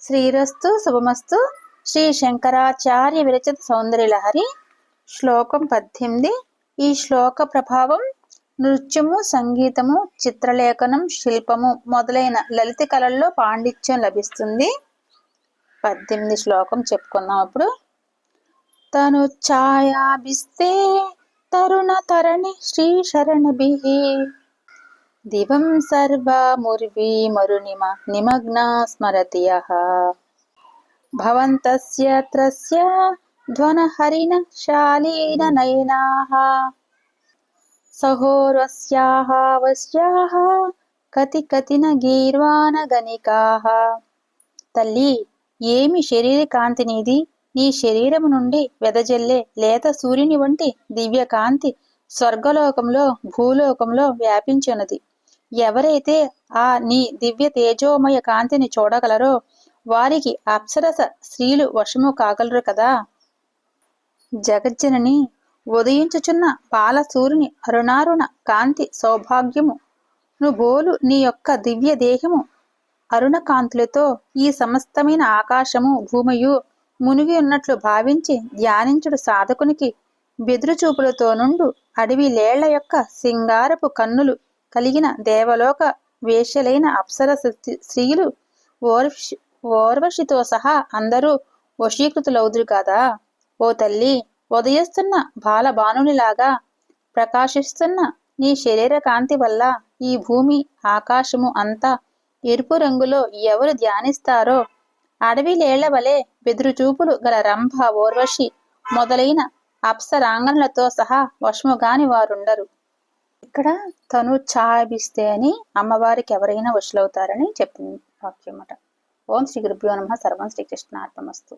శ్రీరస్తు శుభమస్తు. శ్రీ శంకరాచార్య విరచిత సౌందర్యలహరి శ్లోకం పద్దెనిమిది. ఈ శ్లోక ప్రభావం నృత్యము సంగీతము చిత్రలేఖనం శిల్పము మొదలైన లలిత కళల్లో పాండిత్యం లభిస్తుంది. పద్దెనిమిది శ్లోకం చెప్పుకుందాం అప్పుడు తను ఛాయాభిస్తే తరుణ తరణి శ్రీ శరణభి దివం సర్వముర్వీ మరునిమ నిమగ్న స్మరతి యః భవంతస్య త్రస్య ధ్వనహరిణ శాలీన కతి కతిన గీర్వాణ గణికాః తల్లి ఏమి శరీర కాంతి నీది నీ శరీరము నుండి వెదజల్లే లేత సూర్యుని వంటి దివ్య కాంతి స్వర్గలోకంలో భూలోకంలో వ్యాపించున్నది ఎవరైతే ఆ నీ దివ్య తేజోమయ కాంతిని చూడగలరో వారికి అప్సరస స్త్రీలు వశము కాగలరు కదా. జగజ్జనని ఉదయించుచున్న పాలసూరుని అరుణారుణ కాంతి సౌభాగ్యము. నుబోలు నీ యొక్క దివ్య దేహము. అరుణ కాంతులతో ఈ సమస్తమైన ఆకాశము భూమియు మునిగి ఉన్నట్లు భావించి ధ్యానించుడు సాధకునికి బెదురుచూపులతో నుండు అడవి లేళ్ళ యొక్క సింగారపు కన్నులు కలిగిన దేవలోక వేషలైన అప్సర స్త్రీలు ఓర్వశి ఓర్వశితో సహా అందరూ వశీకృతులవుదురు కదా? ఓ తల్లి ఉదయిస్తున్న బాలబానునిలాగా ప్రకాశిస్తున్న నీ శరీర కాంతి వల్ల ఈ భూమి ఆకాశము అంతా ఎరుపు రంగులో ఎవరు ధ్యానిస్తారో? అడవి లేళ్ళ వలె బెదురుచూపులు గల రంభ ఓర్వశి మొదలైన అప్సరాంగణలతో సహా వశముగాని వారుండరు. ఇక్కడ తను ఛాయభిస్తే అని అమ్మవారికి ఎవరైనా వశులవుతారని చెప్పింది వాక్యం అన్నమాట ఓం శ్రీ గురుభ్యో నమ. సర్వం శ్రీకృష్ణార్పమస్తు